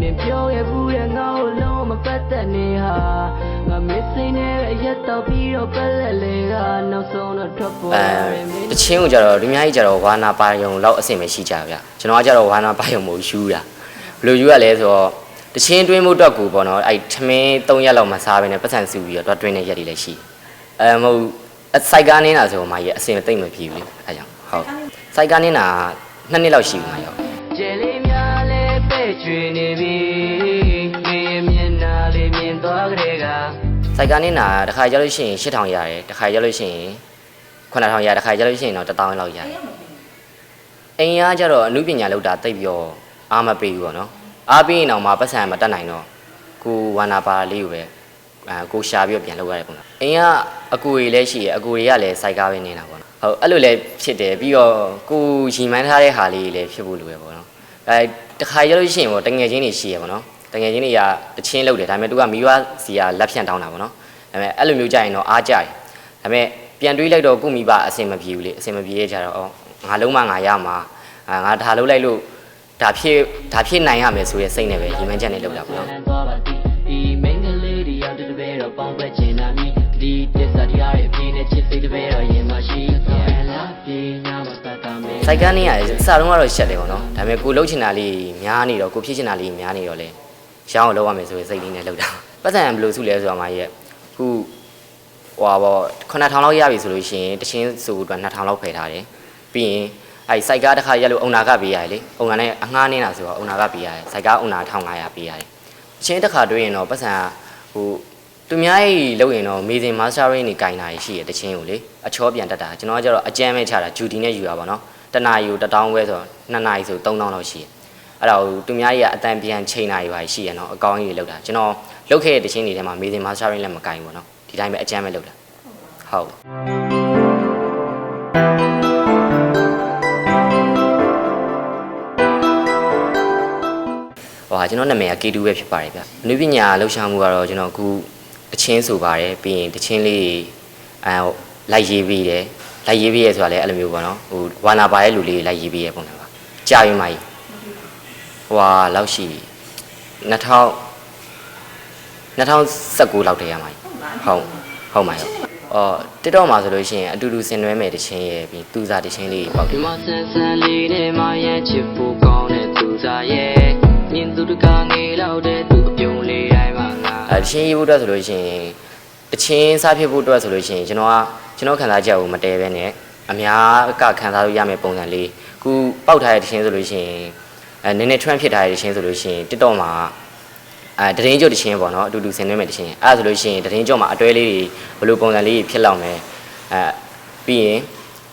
နင်ပြောခဲ့ဘူးတဲ့ငါ့ကိုလုံးဝမပတ်သက်နေဟာငါမစ်စိနေတဲ့အရက်တော့ပြီးတော့ပက်လက်လေကနောက်ဆုံးတော့ထွက်ပေါ်အဲလာတယ်မင်းတချင်းကိုကြတော့ဒီများကြီးကြတော့ဝါနာပါယုံလောက်အဆင်မရှိကြဗျကျွန်တော်ကကြတော့ဝါနာပါယုံမို့ယူတာဘယ်လိုယူရလဲဆိုတော့တချင်းတွင်းမှုအတွက်ကိုပေါ့နော်အဲ့ထမင်း၃ရက်လောက်မစားဘဲနဲ့ပတ်စံစုပြီးတော့တွင်းတဲ့ရက်တွေလည်းရှိအဲမဟုတ်အစိုက်ကားနေတာဆိုတော့မှရဲ့အဆင်သိမ့်မပြေဘူးလေအဲကြောင့်ဟုတ်စိုက်ကားနေတာနှစ်နှစ်လောက်ရှိပြီမှရောက် ကျဲလေးများလေးပဲ့ချွေနေပြီမင်းရဲ့မျက်နှာလေးမြင်သွားကြတဲ့ကစိုက်ကားနေတာတစ်ခါကြလို့ရှိရင်8000ရတယ်တစ်ခါကြလို့ရှိရင်9000ရတစ်ခါကြလို့ရှိရင်တော့1000လောက်ရတယ်အိမ်ကကြတော့အမှုပညာလောက်တာတိတ်ပြီးတော့အားမပေးဘူးပေါ့နော်အားပေးရင်တော့မှပတ်စံမတက်နိုင်တော့ကိုဝါနာပါလေးကိုပဲအဲကိုရှာပြီးတော့ပြန်လုပ်ရတယ်ပေါ့နော်အိမ်ကအကူတွေလည်းရှိရအကူတွေကလည်းစိုက်ကားပဲနေတာပေါ့နော်ဟုတ်အဲ့လိုလည်းဖြစ်တယ်ပြီးတော့ကိုရီမန်းထားတဲ့ဟာလေးတွေလည်းဖြစ်ဖို့လိုရပေါ့နော် အဲတစ်ခါကြလို့ရှိရင်ပေါ့တငယ်ချင်းတွေရှိရပေါ့နော်တငယ်ချင်းတွေကတချင်းလုပ်တယ်ဒါပေမဲ့သူကမိဘစီကလက်ဖြန့်တောင်းတာပေါ့နော်ဒါပေမဲ့အဲ့လိုမျိုးကြရင်တော့အားကြတယ်ဒါပေမဲ့ပြန်တွေးလိုက်တော့ကိုမိဘအဆင်မပြေဘူးလေအဆင်မပြေရကြတော့အော်ငါလုံးမငါရမှာအာငါဒါလုပ်လိုက်လို့ဒါဖြစ်ဒါဖြစ်နိုင်ရမယ်ဆိုရဲစိတ်နဲ့ပဲရီမန်းချက်နဲ့လုပ်တာပေါ့နော်လမ်းသွားပါသည်ဒီမင်းကလေးတွေရောက်တဲ့တပည့်တော့ပေါင်းပဲချင်တာမြည်ဒီတစ္ဆာတရားရဲ့အပြင်းနဲ့ချစ်စိတ်တပည့်တော့ရင်မရှိ စိုက်ကန်းနေရအစတုန်းကတော့ရှက်တယ်ပေါ့နော်ဒါပေမဲ့ကိုလှုပ်ချင်တာလေးများနေတော့ကိုဖြစ်ချင်တာလေးများနေတော့လေရှောင်းအောင်လုပ်ရမယ်ဆိုရင်စိတ်လေးနဲ့လုပ်တာပတ်စံဘယ်လိုစုလဲဆိုတော့မှရဲ့ခုဟွာပေါ့9000လောက်ရပြီဆိုလို့ရှိရင်တချင်းစုအတွက်2000လောက်ဖယ်ထားတယ်ပြီးရင်အဲ့စိုက်ကားတစ်ခါရက်လို့အုံနာကပေးရတယ်လေအုံနာနဲ့အငှားနေတာဆိုတော့အုံနာကပေးရတယ်စိုက်ကားအုံနာ1500ပေးရတယ်တချင်းတစ်ခါတွေ့ရင်တော့ပတ်စံဟိုသူများကြီးလုပ်ရင်တော့မေဇင်မာစတာရင်းနေကင်တာရှိရတချင်းကိုလေအချောပြန်တက်တာကျွန်တော်ကကျတော့အကြမ်းပဲချတာဂျူတီနဲ့ယူတာပါနော် တနာယူတထောင်ဝဲဆိုတော့နှစ်နာရီဆို3000လောက်ရှိရအဲ့ဒါကိုသူများကြီးကအတန်ပြန်ချိန်နာရီပါရှိရနော်အကောင်းကြီးလောက်တာကျွန်တော်လုတ်ခဲ့တဲ့တချင်းတွေထဲမှာမေဇင်မာစတာရင်းလည်းမကင်ဘူးနော်ဒီတိုင်းပဲအကြမ်းပဲလောက်တာဟုတ်ဟိုဟာကျွန်တော်နာမည်က K2 ပဲဖြစ်ပါတယ်ဗျ။အနုပညာလှူရှာမှုကတော့ကျွန်တော်အခုတချင်းဆိုပါတယ်ပြီးရင်တချင်းလေးအဲလိုက်ရေးပြီးတယ်။ လိုက်ရေးပြီးရဆိုတာလည်းအဲ့လိုမျိုးပေါ့နော်။ဟိုဝါနာပါရဲ့လူလေးလိုက်ရေးပြီးရပုံစံပါ။ကြာပြီမကြီး။ဟိုဟာလောက်ရှိပြီ2000 2019လောက်တည်းရမှာကြီး။ဟုတ်ဟုတ်မှာရော။အော်တစ်တော့မှာဆိုလို့ရှိရင်အတူတူဆင်နွှဲမယ်တချင်းရဲ့ပြီးသူစားတချင်းလေးပေါ့ဒီမှာဆန်းဆန်းလေးနဲ့မရချစ်ဖို့ကောင်းတဲ့သူစားရဲ့မြင်သူတကာငေလောက်တဲ့သူအပြုံးလေးတိုင်းမှာငါအဲတချင်းရေးဖို့အတွက်ဆိုလို့ရှိရင် တချင်းစားဖြစ်ဖို့အတွက်ဆိုလို့ရှိရင်ကျွန်တော်ကကျွန်တော်ခံစားချက်ကိုမတည့်ပဲနဲ့အများကခံစားလို့ရမယ့်ပုံစံလေးခုပောက်ထားတဲ့တချင်းဆိုလို့ရှိရင်အဲနည်းနည်း trend ဖြစ်ထားတဲ့တချင်းဆိုလို့ရှိရင် TikTok မှာအဲတရင်ကျုပ်တချင်းပေါ့နော်အတူတူဆင်နွှဲမဲ့တချင်းအဲဒါဆိုလို့ရှိရင်တရင်ကျုပ်မှာအတွဲလေးတွေဘယ်လိုပုံစံလေးဖြစ်လောက်မယ်အဲပြီးရင်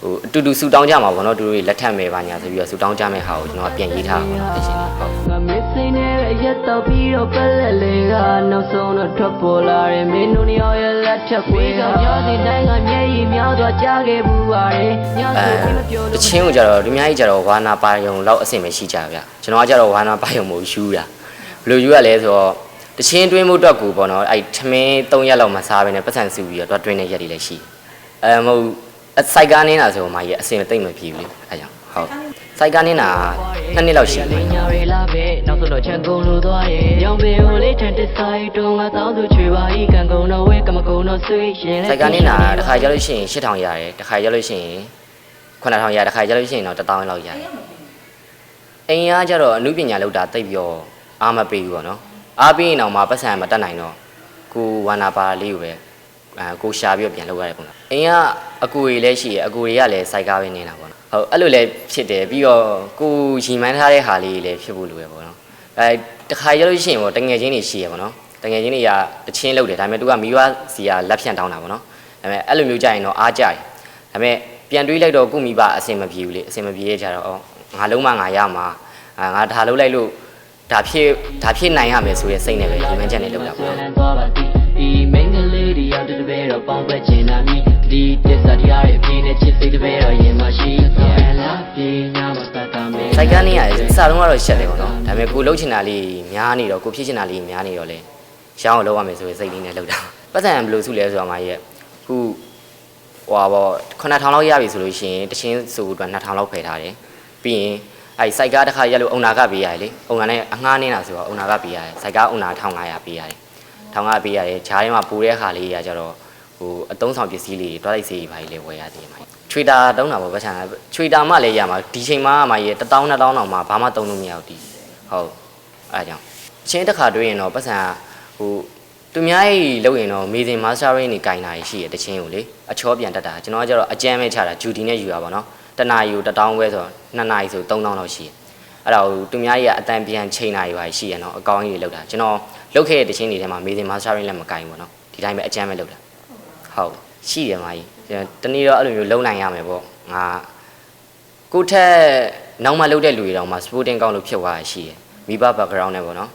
ဟိုအတူတူဆူတောင်းကြမှာပေါ့နော်သူတို့တွေလက်ထပ်မယ်ပါညာဆိုပြီးတော့ဆူတောင်းကြမယ့်ဟာကိုကျွန်တော်ကပြန်ရေးထားတာပေါ့နော်တချင်းလေးဟုတ် ငါမစ်စိနေတဲ့အရက်တော့ပြီးတော့ပက်လက်လေကနောက်ဆုံးတော့ထွက်ပေါ်လာတယ်မင်းတို့နှစ်ယောက်ရဲ့လက်ထက်ခွေးကပြောစီတိုင်းကမျက်ရည်မြောက်သွားကြခဲ့ဘူးပါတယ်ညအဲဆိုပြီးမပြောတလို့ချင်းကိုကြတော့ဒီများကြီးကြတော့ဝါနာပါယုံလောက်အဆင်မရှိကြဗျကျွန်တော်ကကြတော့ဝါနာပါယုံမို့ယူတာဘယ်လိုယူရလဲဆိုတော့တချင်းတွင်းမှုအတွက်ကိုပေါ့နော်အဲ့ထမင်း၃ရက်လောက်မစားဘဲနဲ့ပတ်စံစုပြီးတော့တွင်းတဲ့ရက်တွေလည်းရှိအဲမဟုတ်အစိုက်ကားနေတာဆိုမှရဲ့အဆင်သိမ့်မပြေဘူးလေအဲကြောင့်ဟုတ် စိုက်ကားနေတာနှစ်နှစ်လောက်ရှိပြီညာရီလာပဲနောက်ဆုံးတော့ချန်ကုန်လို့သွားရဲ့ရောင်ပင်ကိုလေးထန်တဆိုင်တုံးကတောင်းသူချွေပါဤကံကုန်တော့ဝဲကမကုန်တော့ဆွေးရှင်စိုက်ကားနေတာတစ်ခါကြလို့ရှိရင်8000ရတယ်တစ်ခါကြလို့ရှိရင်9000ရတစ်ခါကြလို့ရှိရင်တော့1000လောက်ရတယ်အိမ်ကကြတော့အမှုပညာလောက်တာတိတ်ပြီးတော့အားမပေးဘူးပေါ့နော်အားပေးရင်တော့မှပတ်စံမတက်နိုင်တော့ကိုဝါနာပါလေးကိုပဲအဲကိုရှာပြီးတော့ပြန်လုပ်ရတဲ့ပုံစံအိမ်ကအကူတွေလည်းရှိရအကူတွေကလည်းစိုက်ကားပဲနေတာပေါ့နော် ဟုတ်အဲ့လိုလည်းဖြစ်တယ်ပြီးတော့ကိုရီမန်းထားတဲ့ဟာလေးတွေလည်းဖြစ်ဖို့လိုရပေါ့နော်အဲတခါရလို့ရှိရင်ပေါ့တငယ်ချင်းတွေရှိရပေါ့နော်တငယ်ချင်းတွေကတချင်းလုပ်တယ်ဒါပေမဲ့သူကမိဘစီကလက်ဖြန့်တောင်းတာပေါ့နော်ဒါပေမဲ့အဲ့လိုမျိုးကြရင်တော့အားကြတယ်ဒါပေမဲ့ပြန်တွေးလိုက်တော့ကိုမိဘအဆင်မပြေဘူးလေအဆင်မပြေရကြတော့အော်ငါလုံးမငါရမှာအာငါဒါလုပ်လိုက်လို့ဒါဖြစ်ဒါဖြစ်နိုင်ရမယ်ဆိုတဲ့စိတ်နဲ့ပဲရီမန်းချက်နဲ့လုပ်တာပေါ့ လေးတွေရောက်တဲ့တပည့်တော့ပေါင်းပဲချင်တာမြည်ဒီတစ္ဆာတရားရဲ့အပြင်းနဲ့ချစ်စိတ်တပည့်တော့ရင်မရှိရဲ့လားပြေညာမပတ်တာမင်းစိုက်ကန်းနေရအစတုန်းကတော့ရှက်တယ်ပေါ့နော်ဒါပေမဲ့ကိုလှုပ်ချင်တာလေးများနေတော့ကိုဖြစ်ချင်တာလေးများနေတော့လေရှောင်းအောင်လုပ်ရမယ်ဆိုတဲ့စိတ်လေးနဲ့လုပ်တာပတ်စံဘယ်လိုစုလဲဆိုတော့မှရဲ့ခုဟွာပေါ့9000လောက်ရပြီဆိုလို့ရှိရင်တချင်းစုအတွက်2000လောက်ဖယ်ထားတယ်ပြီးရင်အဲအဲ့စိုက်ကားတစ်ခါရက်လို့အုံနာကပေးရတယ်လေအုံနာနဲ့အငှားနေတာဆိုတော့အုံနာကပေးရတယ်စိုက်ကားအုံနာ1500ပေးရတယ် 1500ပေးရတယ်ဂျားထဲမှာပိုတဲ့ခါလေးကြီးကကြတော့ဟိုအသုံးဆောင်ပစ္စည်းလေးတွားလိုက်စေးပါလေဝယ်ရသေးတယ်မိုင်းချွေတာတုံးတာပေါ့ဗချန်ချွေတာမှလည်းရမှာဒီချိန်မှာမှရေ1000 2000တောင်မှဘာမှတုံးလို့မရဘူးဒီဟုတ်အဲ့ဒါကြောင့်အချင်းတစ်ခါတွေ့ရင်တော့ပတ်စံဟိုသူများကြီးလုပ်ရင်တော့မေဇင်မာစတာရင်းနေကင်တာရှိရတချင်းကိုလေအချောပြန်တက်တာကျွန်တော်ကကြတော့အကြမ်းပဲချတာဂျူဒီနဲ့ယူတာပေါ့နော်တနာယူ1000ပဲဆိုတော့2နာရီဆို3000လောက်ရှိရ အဲ့ဒါကိုသူများကြီးကအတန်ပြန်ချိန်နာယူပါရှိရနော်အကောင်းကြီးတွေလောက်တာကျွန်တော်လောက်ခဲ့တဲ့တချင်းတွေထဲမှာမေးစင်မာစတာရင်းလည်းမကင်ဘူးနော်ဒီတိုင်းပဲအကြမ်းပဲလောက်တာဟုတ်ရှိတယ်မကြီးကျွန်တော်တနည်းတော့အဲ့လိုမျိုးလုံနိုင်ရမယ်ပေါ့ငါကိုထက်နောက်မှလောက်တဲ့လူတွေတောင်မှ sporting ကောင်းလို့ဖြစ်သွားရရှိတယ်မိဘ background နဲ့ပေါ့နော်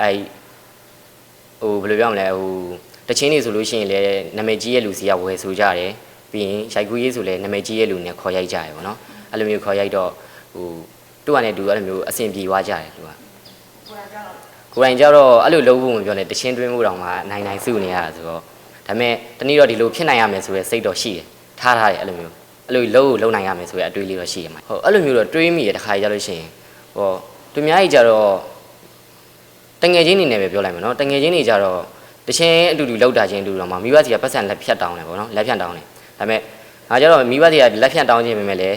အဲ့ဟိုဘယ်လိုပြောမလဲဟိုတချင်းတွေဆိုလို့ရှိရင်လည်းနာမည်ကြီးရဲ့လူစီကဝယ်ဆိုကြတယ်ပြီးရင်ရိုက်ကူးရေးဆိုလည်းနာမည်ကြီးရဲ့လူနဲ့ခေါ်ရိုက်ကြရပေါ့နော်အဲ့လိုမျိုးခေါ်ရိုက်တော့ဟို သူ့ကနေတူအဲ့လိုမျိုးအဆင်ပြေသွားကြတယ်သူကကိုယ်တိုင်ကြတော့အဲ့လိုလုပ်ဖို့မပြောနဲ့တချင်းတွင်းမှုတောင်မှနိုင်နိုင်စုနေရတာဆိုတော့ဒါပေမဲ့တနည်းတော့ဒီလိုဖြစ်နိုင်ရမယ်ဆိုရဲစိတ်တော့ရှိတယ်ထားထားတယ်အဲ့လိုမျိုးအဲ့လိုလုံးကိုလုံးနိုင်ရမယ်ဆိုရဲအတွေးလေးတော့ရှိရမှာဟုတ်အဲ့လိုမျိုးတော့တွေးမိရတခါကြလို့ရှိရင်ဟောသူများကြီးကြတော့တငယ်ချင်းနေနဲ့ပဲပြောလိုက်မယ်နော်တငယ်ချင်းတွေကြတော့တချင်းအတူတူလောက်တာချင်းအတူတူတော့မှမိဘစီကပတ်စံလက်ဖြတ်တောင်းတယ်ပေါ့နော်လက်ဖြတ်တောင်းတယ်ဒါပေမဲ့ငါကြတော့မိဘစီကလက်ဖြတ်တောင်းခြင်းပဲမဲ့လေ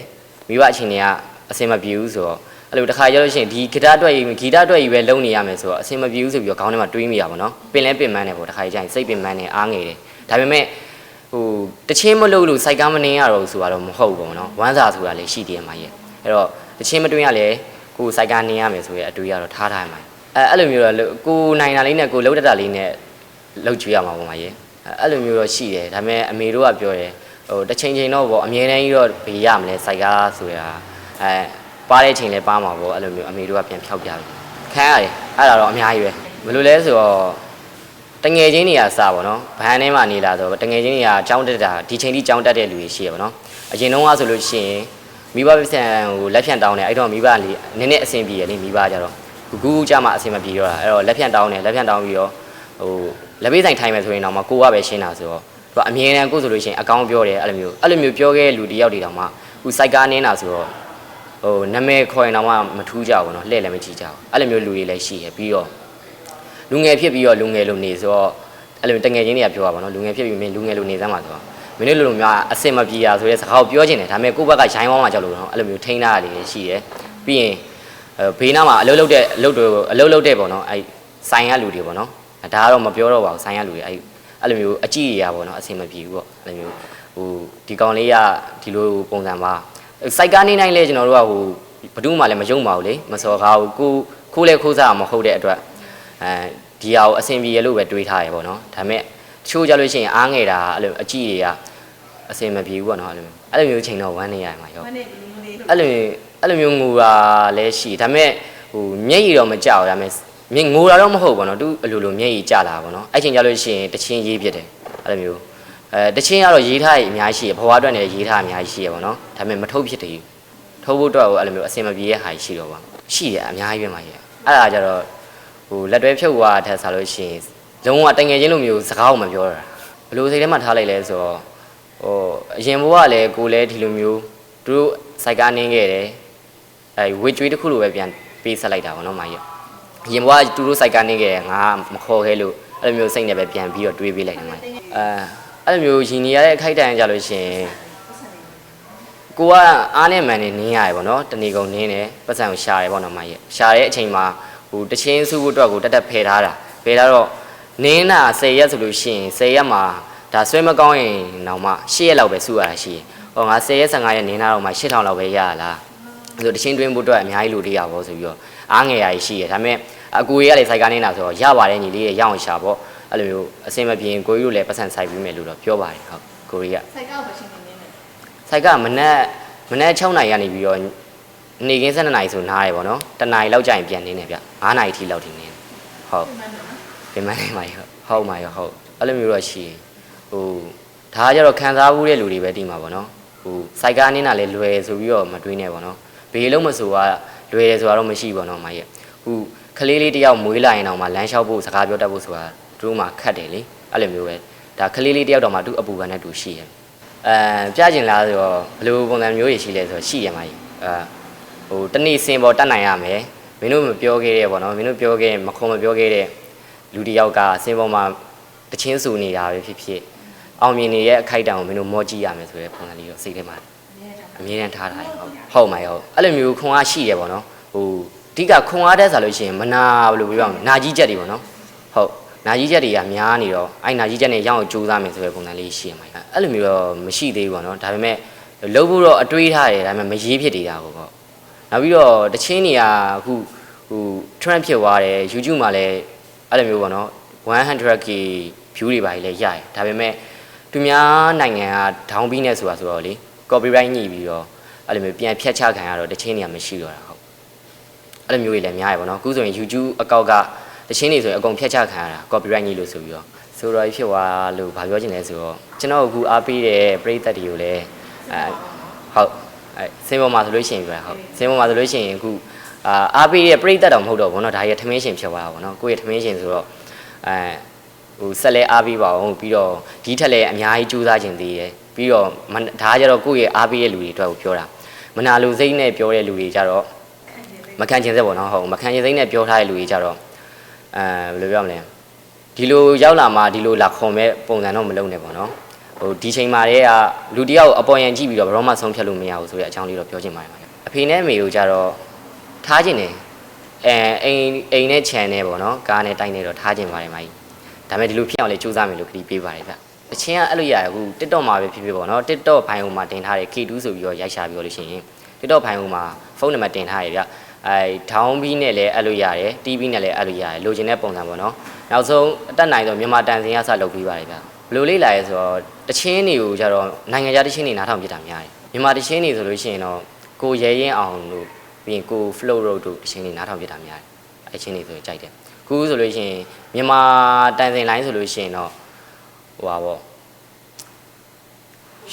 မိဘအချင်းတွေက အဆင်မပြေဘူးဆိုတော့အဲ့လိုတစ်ခါကြလို့ရှိရင်ဒီဂီတအတွက်ဂီတအတွက်ကြီးပဲလုံနေရမယ်ဆိုတော့အဆင်မပြေဘူးဆိုပြီးတော့ခေါင်းထဲမှာတွေးမိရပါတော့ပင်လဲပင်မန်းတယ်ပေါ့တစ်ခါကြရင်စိတ်ပင်မန်းတယ်အားငယ်တယ်ဒါပေမဲ့ဟိုတချင်းမလို့လို့စိုက်ကားမနေရတော့ဘူးဆိုတော့မဟုတ်ဘူးနော်ဝမ်းစာဆိုတာလည်းရှိတယ်မှာရဲ့အဲ့တော့တချင်းမတွင်းရလဲကိုစိုက်ကားနေရမယ်ဆိုရဲအတွေးရတော့ထားထားမှာအဲအဲ့လိုမျိုးတော့ကိုနိုင်တာလေးနဲ့ကိုလှုပ်တတ်တာလေးနဲ့လှုပ်ကြွေးရမှာပေါ့မှာရဲ့အဲ့လိုမျိုးတော့ရှိတယ်ဒါပေမဲ့အမေတို့ကပြောတယ်ဟိုတစ်ချိန်ချိန်တော့ပေါ့အမြဲတမ်းကြီးတော့ဘေးရမလဲစိုက်ကားဆိုတာ အဲပါတဲ့ချိန်လဲပါမှာပေါ့အဲ့လိုမျိုးအမေတို့ကပြန်ဖြောက်ပြတယ်ခံရတယ်အဲ့ဒါတော့အများကြီးပဲဘယ်လိုလဲဆိုတော့တငယ်ချင်းတွေကစပါတော့ဘန်ထဲမှာနေလာဆိုတော့တငယ်ချင်းတွေကကြောင်းတက်တာဒီချိန်ထိကြောင်းတက်တဲ့လူတွေရှိရပါတော့အရင်တုန်းကဆိုလို့ရှိရင်မိဘပစ္စံဟိုလက်ဖြန့်တောင်းတယ်အဲ့တော့မိဘလေးနည်းနည်းအဆင်ပြေရလေမိဘကြတော့ကူကူကြမှာအဆင်မပြေတော့တာအဲ့တော့လက်ဖြန့်တောင်းတယ်လက်ဖြန့်တောင်းပြီးတော့ဟိုလက်ပေးဆိုင်ထိုင်မယ်ဆိုရင်တော့မှကိုကပဲရှင်းတာဆိုတော့သူကအမြဲတမ်းကိုဆိုလို့ရှိရင်အကောင်းပြောတယ်အဲ့လိုမျိုးအဲ့လိုမျိုးပြောခဲ့တဲ့လူတယောက်တွေတောင်မှခုစိုက်ကားနင်းတာဆိုတော့ ဟိုနာမည်ခေါ်ရင်တော့မှမထူးကြဘူးเนาะလှည့်လည်းမကြည့်ကြဘူးအဲ့လိုမျိုးလူတွေလည်းရှိရပြီးတော့လူငယ်ဖြစ်ပြီးတော့လူငယ်လိုနေဆိုတော့အဲ့လိုတငယ်ချင်းတွေကပြောတာပါเนาะလူငယ်ဖြစ်ပြီးမင်းလူငယ်လိုနေစမ်းပါဆိုတော့မင်းတို့လိုလိုများအစင်မပြေတာဆိုရဲစကားကိုပြောချင်တယ်ဒါပေမဲ့ကိုယ့်ဘက်ကရိုင်းဝမ်းမှကြောက်လို့เนาะအဲ့လိုမျိုးထိန်းထားတာတွေရှိတယ်ပြီးရင်အဲဘေးနားမှာအလုပ်လုပ်တဲ့အလုပ်တွေအလုပ်လုပ်တဲ့ပေါ့เนาะအဲ့ဆိုင်ရလူတွေပေါ့เนาะဒါကတော့မပြောတော့ပါဘူးဆိုင်ရလူတွေအဲ့အဲ့လိုမျိုးအကြည့်ရပါပေါ့เนาะအစင်မပြေဘူးပေါ့အဲ့လိုမျိုးဟိုဒီကောင်လေးကဒီလိုပုံစံပါ စိုက်ကားနေနိုင်လဲကျွန်တော်တို့ကဟိုဘယ်သူမှလည်းမယုံပါဘူးလေမစော်ကားဘူးကိုခိုးလဲခိုးစားမဟုတ်တဲ့အတွက်အဲဒီဟာကိုအဆင်ပြေရလို့ပဲတွေးထားရပေါ့နော်ဒါပေမဲ့တချို့ကြလို့ရှိရင်အားငယ်တာအဲ့လိုအကြည့်တွေကအဆင်မပြေဘူးပေါ့နော်အဲ့လိုအဲ့လိုမျိုးချိန်တော့ဝမ်းနေရမှာရောမနေ့ကလူလေးအဲ့လိုအဲ့လိုမျိုးငိုတာလည်းရှိဒါပေမဲ့ဟိုမျက်ရည်တော့မကြောက်ဒါပေမဲ့မြင်ငိုတာတော့မဟုတ်ပေါ့နော်သူအလိုလိုမျက်ရည်ကျလာပေါ့နော်အဲ့ချိန်ကြလို့ရှိရင်တချင်းရေးဖြစ်တယ်အဲ့လိုမျိုး အဲတချင်းကတော့ရေးထားရအများကြီးရှိရဘဝအတွက်လည်းရေးထားအများကြီးရှိရပေါ့နော်ဒါပေမဲ့မထုတ်ဖြစ်တယ်ထုတ်ဖို့အတွက်အဲ့လိုမျိုးအဆင်မပြေတဲ့ဟာရှိတော့ပါရှိတယ်အများကြီးပဲမှာရအဲ့ဒါကြတော့ဟိုလက်တွဲဖြုတ်သွားတဲ့ဆာလို့ရှိရင်လုံးဝတငယ်ချင်းလိုမျိုးစကားကိုမပြောတာဘလို့စိတ်ထဲမှာထားလိုက်လဲဆိုတော့ဟိုအရင်ဘဝကလည်းကိုလည်းဒီလိုမျိုးသူတို့စိုက်ကားနင်းခဲ့တယ်အဲဝေကျွေးတစ်ခုလိုပဲပြန်ပေးဆက်လိုက်တာပေါ့နော်မာကြီးအရင်ဘကသူတို့စိုက်ကနေခဲ့တယ်ငါမခေါ်ခဲ့လို့အဲ့လိုမျိုးစိတ်နဲ့ပဲပြန်ပြီးတော့တွေးပေးလိုက်တယ်မာကြီးအဲ အဲ့လိုမျိုးရင်နေရတဲ့အခိုက်အတန့်ကြလို့ရှိရင်ကိုကအားနဲ့မှန်နေနင်းရတယ်ပေါ့နော်တဏီကုံနင်းတယ်ပတ်စံကိုရှာတယ်ပေါ့နော်မာကြီးရှာတဲ့အချိန်မှာဟိုတချင်းစုဖို့အတွက်ကိုတက်တက်ဖယ်ထားတာဖယ်ထားတော့နင်းတာ10ရက်ဆိုလို့ရှိရင်10ရက်မှာဒါဆွဲမကောင်းရင်တော့မှ10ရက်လောက်ပဲစုရတာရှိရင်ဟောငါ10ရက်15ရက်နင်းတာတော့မှ8000လောက်ပဲရရလားအဲ့လိုတချင်းတွင်းဖို့အတွက်အများကြီးလူတွေရပါဘောဆိုပြီးတော့အားငယ်ရာကြီးရှိရဒါပေမဲ့အကူကြီးကလည်းစိုက်ကားနေတာဆိုတော့ရပါတယ်ညီလေးရရအောင်ရှာပေါ့ အဲ့လိုမျိုးအစင်မပြေရင်ကိုကြီးတို့လည်းပတ်စံဆိုင်ပြီးမယ်လို့တော့ပြောပါတယ်ဟုတ်ကိုကြီးကစိုက်ကောက်ပဲရှင်းနေနေတယ်စိုက်ကမနက်မနက်6နာရီကနေပြီးတော့နေကင်း7နာရီဆိုနားရပေါ့နော်တနာရီလောက်ကြာရင်ပြန်နေနေဗျ9နာရီထိလောက်ထိနေတယ်ဟုတ်ပြန်မှန်းတယ်နော်ပြင်မနေမှာရဟုတ်မှာရဟုတ်အဲ့လိုမျိုးတော့ရှိရင်ဟိုဒါကကြတော့ခံစားမှုတဲ့လူတွေပဲတိမှာပေါ့နော်ဟိုစိုက်ကားနေတာလည်းလွယ်ဆိုပြီးတော့မတွေးနဲ့ပေါ့နော်ဘေးလုံးမဆိုကလွယ်တယ်ဆိုတာတော့မရှိပေါ့နော်မကြီးဟိုကလေးလေးတယောက်မွေးလာရင်တော့မှလမ်းလျှောက်ဖို့စကားပြောတတ်ဖို့ဆိုတာ သူတို့မှခက်တယ်လေအဲ့လိုမျိုးပဲဒါကလေးလေးတယောက်တော့မှသူ့အပူခံနဲ့သူရှိရအဲပြကျင်လားဆိုတော့ဘယ်လိုပုံစံမျိုးတွေရှိလဲဆိုတော့ရှိရမကြီးအဲဟိုတနေ့စင်ပေါ်တက်နိုင်ရမယ်မင်းတို့မပြောခဲ့တဲ့ပေါ့နော်မင်းတို့ပြောခဲ့မခုံမပြောခဲ့တဲ့လူတစ်ယောက်ကစင်ပေါ်မှာတချင်းဆူနေတာပဲဖြစ်ဖြစ်အောင်မြင်နေရဲ့အခိုက်အတန့်ကိုမင်းတို့မောကြည့်ရမယ်ဆိုတဲ့ပုံစံလေးတော့စိတ်ထဲမှာအမြဲတမ်းထားထားတယ်ဟုတ်ဟုတ်မှာဟုတ်အဲ့လိုမျိုးခွန်အားရှိတယ်ပေါ့နော်ဟိုအဓိကခွန်အားတဲ့ဆိုလို့ရှိရင်မနာဘယ်လိုပြောရမလဲနာကြီးချက်တွေပေါ့နော်ဟုတ် နာကြီးချက်တွေကများနေတော့အဲ့နာကြီးချက်နဲ့ရအောင်ကြိုးစားမယ်ဆိုတဲ့ပုံစံလေးရှိရမှာအဲ့လိုမျိုးတော့မရှိသေးဘူးပေါ့နော်ဒါပေမဲ့လုပ်ဖို့တော့အတွေးထားတယ်ဒါပေမဲ့မရေးဖြစ်နေတာပေါ့ပေါ့နောက်ပြီးတော့တချင်းတွေကအခုဟို trend ဖြစ်သွားတယ် YouTube မှာလည်းအဲ့လိုမျိုးပေါ့နော် 100k view တွေပါလေရရတယ်ဒါပေမဲ့သူများနိုင်ငံက down beat နဲ့ဆိုတာဆိုတော့လေ copyright ညှိပြီးတော့အဲ့လိုမျိုးပြန်ဖြတ်ချခံရတော့တချင်းတွေကမရှိတော့တာဟုတ်အဲ့လိုမျိုးတွေလည်းများရပါတော့အခုဆိုရင် YouTube အကောက်က တချင်းတွေဆိုရင်အကုန်ဖြတ်ချခံရတာ copyright ညှိလို့ဆိုပြီးတော့ဆိုတော့ဖြစ်သွားလို့ဗာပြောချင်လဲဆိုတော့ကျွန်တော်အခုအားပေးတဲ့ပရိသတ်တွေကိုလည်းအဲဟုတ်အဲစင်ပေါ်မှာဆိုလို့ရှိရင်ပြဟုတ်စင်ပေါ်မှာဆိုလို့ရှိရင်အခုအာအားပေးတဲ့ပြိသက်တော်မဟုတ်တော့ဘောနော်ဒါကြီးထမင်းရှင်ဖြစ်သွားတာဘောနော်ကိုယ့်ရဲ့ထမင်းရှင်ဆိုတော့အဲဟိုဆက်လဲအားပေးပါအောင်ပြီးတော့ဒီထက်လည်းအများကြီးကြိုးစားခြင်းသေးတယ်ပြီးတော့မဒါကကြတော့ကိုယ့်ရဲ့အားပေးတဲ့လူတွေအတွက်ကိုပြောတာမနာလိုစိတ်နဲ့ပြောတဲ့လူတွေကြတော့မခံချင်စက်ပေါ့နော်ဟုတ်မခံချင်စိတ်နဲ့ပြောထားတဲ့လူတွေကြတော့ အဲဘယ်လိုပြောမလဲဒီလိုရောက်လာမှဒီလိုလာခေါ်မဲ့ပုံစံတော့မလုပ်နဲ့ပေါ့နော်ဟိုဒီချိန်မှာတည်းကလူတယောက်အပေါ်ယံကြည့်ပြီးတော့ဘယ်တော့မှဆုံးဖြတ်လို့မရဘူးဆိုတဲ့အကြောင်းလေးတော့ပြောချင်ပါတယ်ဗျအဖေနဲ့အမေကိုကြတော့ထားခြင်းတယ်အဲအိမ်အိမ်နဲ့ခြံနဲ့ပေါ့နော်ကားနဲ့တိုက်နေတော့ထားခြင်းပါတယ်မကြီးဒါပေမဲ့ဒီလိုဖြစ်အောင်လေစူးစမ်းမယ်လို့ခရီးပေးပါတယ်ဗျအချင်းကအဲ့လိုရတယ်အခု TikTok မှာပဲဖြစ်ဖြစ်ပေါ့နော် TikTok ဘိုင်ဟိုမှာတင်ထားတယ် K2 ဆိုပြီးတော့ရိုက်ရှာပြီးတော့လို့ရှိရင် TikTok ဘိုင်ဟိုမှာဖုန်းနံပါတ်တင်ထားရဗျ အဲထောင်းဘီနဲ့လည်းအဲ့လိုရတယ် TV နဲ့လည်းအဲ့လိုရတယ်လိုချင်တဲ့ပုံစံပေါ့နော်နောက်ဆုံးအတက်နိုင်တော့မြန်မာတန်စင်ရစလုပ်ပြီးပါတယ်ဗျဘယ်လိုလေးလာရဲဆိုတော့တချင်းတွေကိုကြတော့နိုင်ငံခြားတချင်းတွေနားထောင်ပြတာများတယ်မြန်မာတချင်းတွေဆိုလို့ရှိရင်တော့ကိုရဲရင်အောင်တို့ပြီးရင်ကို flow road တို့တချင်းတွေနားထောင်ပြတာများတယ်အဲ့ချင်းတွေဆိုရင်ကြိုက်တယ်ခုဆိုလို့ရှိရင်မြန်မာတန်စင်လိုင်းဆိုလို့ရှိရင်တော့ဟိုပါပေါ့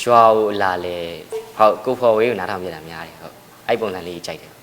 ရွာကိုလာလေဟုတ်ကိုဖော်ဝေးကိုနားထောင်ပြတာများတယ်ဟုတ်အဲ့ပုံစံလေးကြိုက်တယ်